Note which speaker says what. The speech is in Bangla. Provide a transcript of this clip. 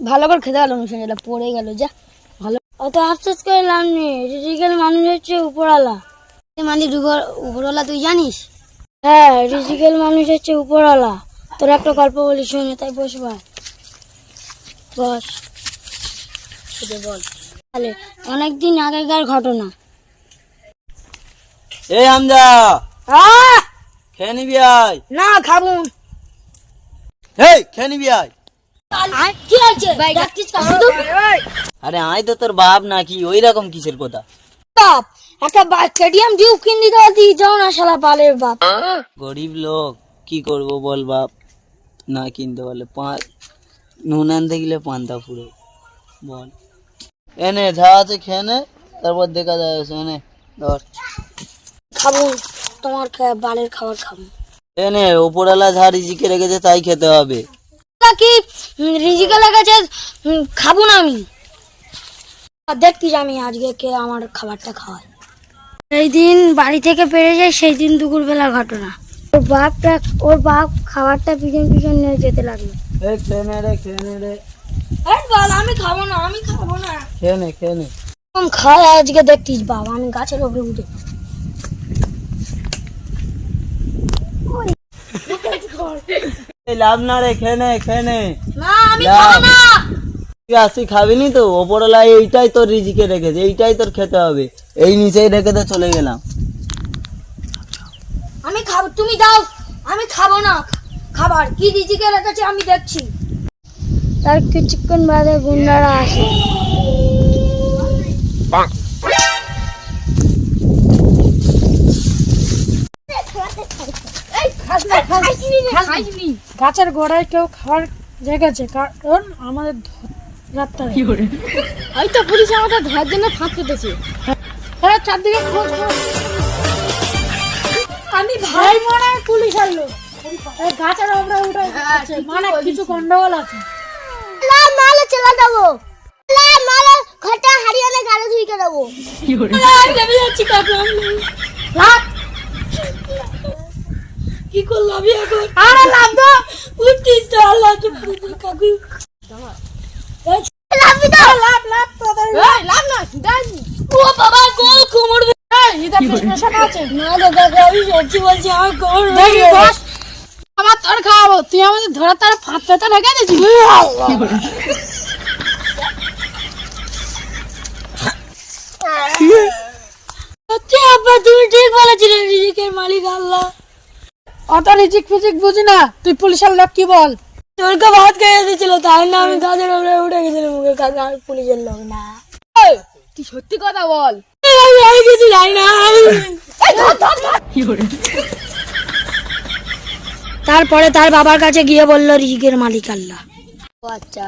Speaker 1: ভালো করে খেতে গেল মিশন যেটা পড়ে গেল যা ভালো অত আফসোস করে লাভ নেই রিজিকের মানুষ হচ্ছে উপরওয়ালা মানে উপরওয়ালা তুই জানিস হ্যাঁ রিজিকের মানুষ হচ্ছে উপরওয়ালা তোর একটা গল্প বলি শুনে তাই বস ভাই বস বল তাহলে অনেকদিন আগেকার ঘটনা
Speaker 2: এই হামজা
Speaker 1: আহ!
Speaker 2: খেয়ে নিবি আয়।
Speaker 1: না খাব।
Speaker 2: হেই খেয়ে নিবি আয়।
Speaker 1: কি
Speaker 2: আরে আয় তো তোর বাপ নাকি ওই রকম কিসের কথা?
Speaker 1: বাপ একটা স্টেডিয়াম টিউব কিনে দিতে পারতি যাও না শালা বালের বাপ।
Speaker 2: গরিব লোক কি করব বল বাপ? না কিনতে পারলে পা- নুন আনতে গেলে পান্তা ফুরে বল। এনে যা আছে খেয়ে নে তারপর দেখা যায় এনে ধর।
Speaker 1: খাব। তোমার বালের খাবার খাব।
Speaker 2: এনে ওপরওয়ালা যা রিজিকে রেখেছে তাই খেতে হবে।
Speaker 1: কি রিজিকে লেগেছে খাব না আমি? আর দেখতিস আমি আজকে কে আমার খাবারটা খাওয়ায়। সেই দিন বাড়ি থেকে পেরে যায় সেই দিন দুপুরবেলা ঘটনা। ওর বাপটা ওর বাপ খাবারটা পিছন পিছন নিয়ে যেতে লাগল।
Speaker 2: এই খেয়ে নে রে খেয়ে নে রে।
Speaker 1: আমি খাব না আমি খাব না।
Speaker 2: খেয়ে নে খেয়ে নে।
Speaker 1: আজকে দেখতিস বাবা আমি গাছের উপরে উঠে
Speaker 2: এই লাভ না রে নে নে।
Speaker 1: না
Speaker 2: না।
Speaker 1: না।
Speaker 2: তুই আসি খাবি নি তো? ওপরওয়ালা এইটাই তোর রিজিকে রেখেছে এইটাই তোর খেতে হবে। এই নিচেই রেখে তো চলে গেলাম।
Speaker 1: আমি খাব তুমি দাও আমি খাব না। খাবার কি রিজিকে রেখেছে আমি দেখছি। তার কিছুক্ষণ বাদে গুন্ডারা আসে।
Speaker 3: গাছের গোড়ায় কেউ খাবার রেখেছে কারণ আমাদের রাতটা হয়তো পুলিশ আমাদের ধরার জন্য ফাঁক পেতেছে। হ্যাঁ চারদিকে খোঁজ।
Speaker 1: আমি
Speaker 3: ভাই মনে হয় পুলিশ আসলো গাছের উপরে উঠে আছে, মানে কিছু গন্ডগোল আছে।
Speaker 1: লা মালে চলা দেবো। লা মালে ঘটা হারিয়ানে গালে ধুইকে দেবো। আমি নেমে যাচ্ছি কাকু
Speaker 3: লাভ
Speaker 1: কি করলাম আমি এখন?
Speaker 3: আরে লাভ দো
Speaker 1: উঠতিস তো আল্লাহ তো কাকু। লাভি দাও। লাভ লাভ তাড়াতাড়ি।
Speaker 3: এই লাভ না দেখ
Speaker 1: ও বাবা গোল কোমর
Speaker 3: এই ইদার পেছনে আছে।
Speaker 1: না দাদা আমি সত্যি বলছি আমার কোমর
Speaker 3: দেখি বস আমার তোর খাওয়াবো। তুই আমাদের ধরার তার ফাঁক পেতে রেখে দিছিস
Speaker 1: সত্যি আব্বা তুমি ঠিক বলেছিলে রিজিকের মালিক আল্লাহ।
Speaker 3: অত রিজিক ফিজিক বুঝি না তুই পুলিশের লোক কি বল?
Speaker 1: তোরকে ভাত খেয়ে দিয়েছিল তাই না আমি গাছের উপরে উঠে গেছিলাম মুখে কাকু আমি পুলিশের লোক না।
Speaker 3: তুই সত্যি কথা বল।
Speaker 1: আমি আমি কিছু জানি না। তারপরে তার বাবার কাছে গিয়ে বলল রিজিকের মালিক আল্লাহ। আচ্ছা